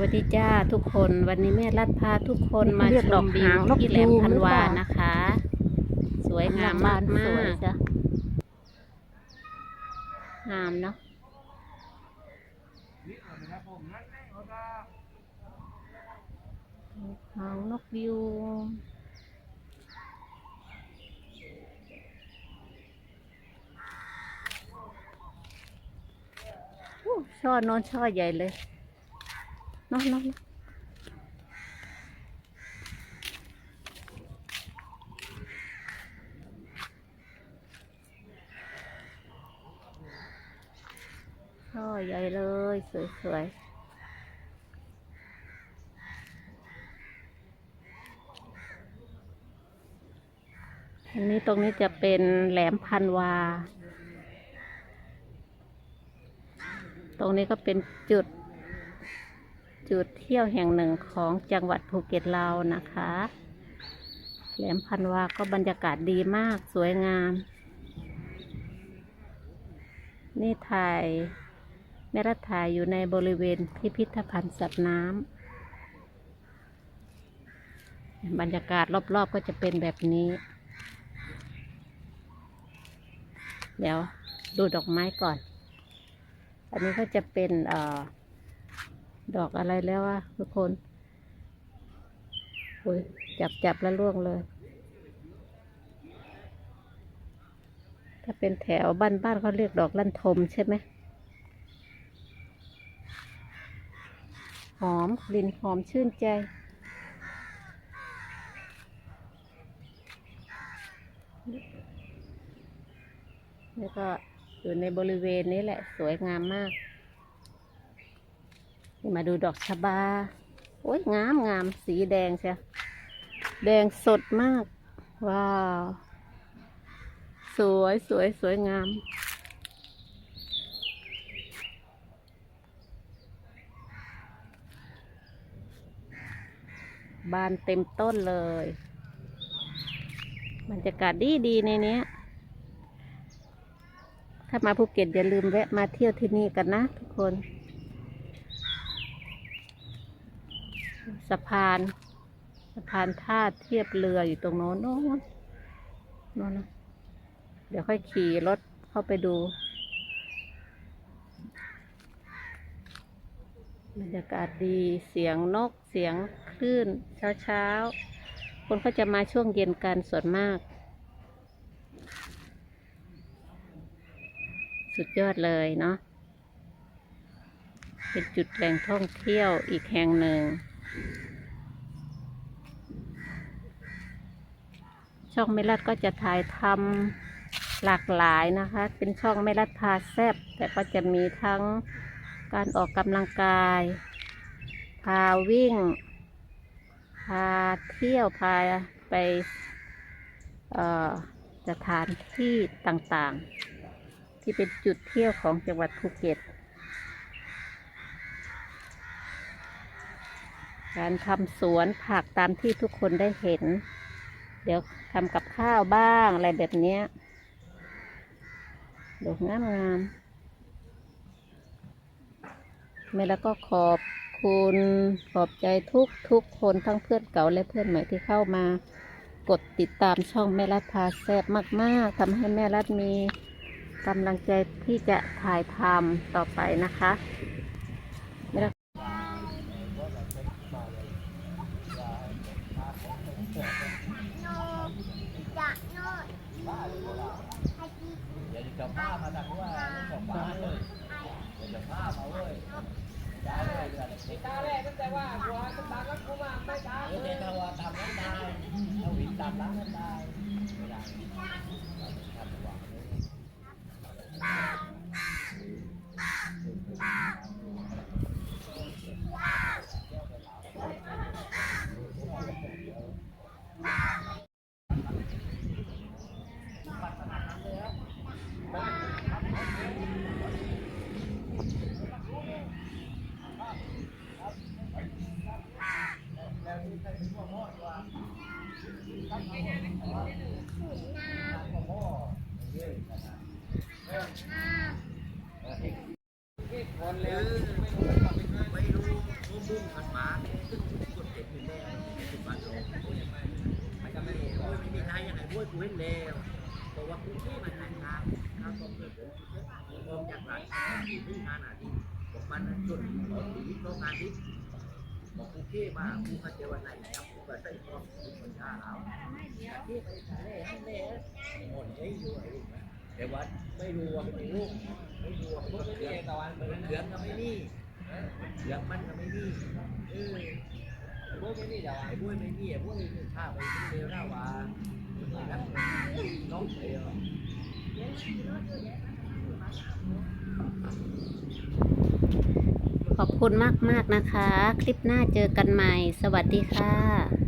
วัสดีจ้าทุกคนวันนี้แม่รัดพาทุกคนมาเรียกชดอมกวิหาวงนกที่แหลมยูงพันหรือวาเปล่านะคะ สวยงามมากสวยมากจ้ะงามเนาะหางนกยูงอู้ช่อนอนช่อใหญ่เลยเนอนนอนช่อใหญ่เลย สวยๆอันนี้ตรงนี้จะเป็นแหลมพันวา ตรงนี้ก็เป็นจุด จุดเที่ยวแห่งหนึ่งของจังหวัดภูเก็ตเรานะคะ แหลมพันวาก็บรรยากาศดีมากสวยงาม นี่ถ่ายแม่รัถ่ายอยู่ในบริเวณพิพิธภัณฑ์สัตว์น้ำบรรยากาศรอบๆก็จะเป็นแบบนี้ เดี๋ยวดูดอกไม้ก่อน อันนี้ก็จะเป็นเอ่อ ดอกอะไรแล้วอะทุกคนโอ้ยจับจับแล้วล่วงเลย ถ้าเป็นแถวบ้านบ้านเขาเรียกดอกลั่นทมใช่ไหมหอมกลิ่นหอมชื่นใจแล้วก็อยู่ในบริเวณนี้แหละสวยงามมาก นี่มาดูดอกชบา โอ้ยงามงามสีแดงเชียวแดงสดมาก ว้าว สวยสวยสวยงาม บานเต็มต้นเลย บรรยากาศดีดีในนี้ถ้ามาภูเก็ตอย่าลืมแวะมาเที่ยวที่นี่กันนะทุกคน สะพานสะพานท่าเทียบเรืออยู่ตรงโน้นโน้นโน้นเดี๋ยวค่อยขี่รถเข้าไปดูบรรยากาศดีเสียงนกเสียงคลื่นเช้าเช้าคนก็จะมาช่วงเย็นกันส่วนมาก สุดยอดเลยเนาะเป็นจุดแหล่งท่องเที่ยวอีกแห่งหนึ่ง ช่องเมลัดก็จะถ่ายทำหลากหลายนะคะ เป็นช่องเมลัดพาแซบแต่ก็จะมีทั้งการออกกำลังกาย พาวิ่ง พาเที่ยวพาไปสถานที่ต่างๆ ที่เป็นจุดเที่ยวของจังหวัดภูเก็ต การทำสวนผักตามที่ทุกคนได้เห็น เดี๋ยวทำกับข้าวบ้างอะไรแบบนี้ดอกงามงามแม่แล้วก็ขอบคุณขอบใจทุกทุกคนทั้งเพื่อนเก่าและเพื่อนใหม่ที่เข้ามากดติดตามช่องแม่รัฐพาแซบมากๆทำให้แม่รัฐมีกำลังใจที่จะถ่ายทำต่อไปนะคะแม่รัฐ เดี๋ยวจะพามาจากว่าของบ้านเลยเดี๋ยวจะพามาเลยได้เลยเดือนนี้ตาแรกตั้งแต่ว่าหัวตาลักกูมาไม่ตาเดี๋ยวจะว่าทำนั้นได้ถ้าวินตามนั้นได้ไม่ได้ทำว่าเลย คนแล้วไม่รู้ไม่รู้ มุ่งมุ่งกันหมาซึ่งกดเจ็บอยู่แล้วสุดบันโลมันจะไม่โอ้ยไม่มีใครยังไงบ้วยกูเห็นแล้วเพราะว่ากูที่มันนั่งทาง ข้าวต้มเดือดเดือดออกจากร้านอยู่ที่งานอาทิตย์ผมมันจนตอนนี้โรงงานที่บอกกูเก้มากูมาเจวันไหนครับกูก็ใส่กล้องกูคนยาแล้วที่ไปทะเลให้เล่หมดไอ้อยู่ไอ้ลูกนะแต่ว่าไม่รู้ว่าเป็นลูกไม่รู้ว่าเป็นเดือนตะวันเป็นเดือนก็ไม่มีเดือนมันก็ไม่มีเออบุ้ยไม่มีแต่ว่าไอ้บุ้ยไม่มีไอ้บุ้ยข้าไปเดียวหน้าว่าน้องเดียว ขอบคุณมาก ๆ นะคะ คลิปหน้าเจอกันใหม่ สวัสดีค่ะ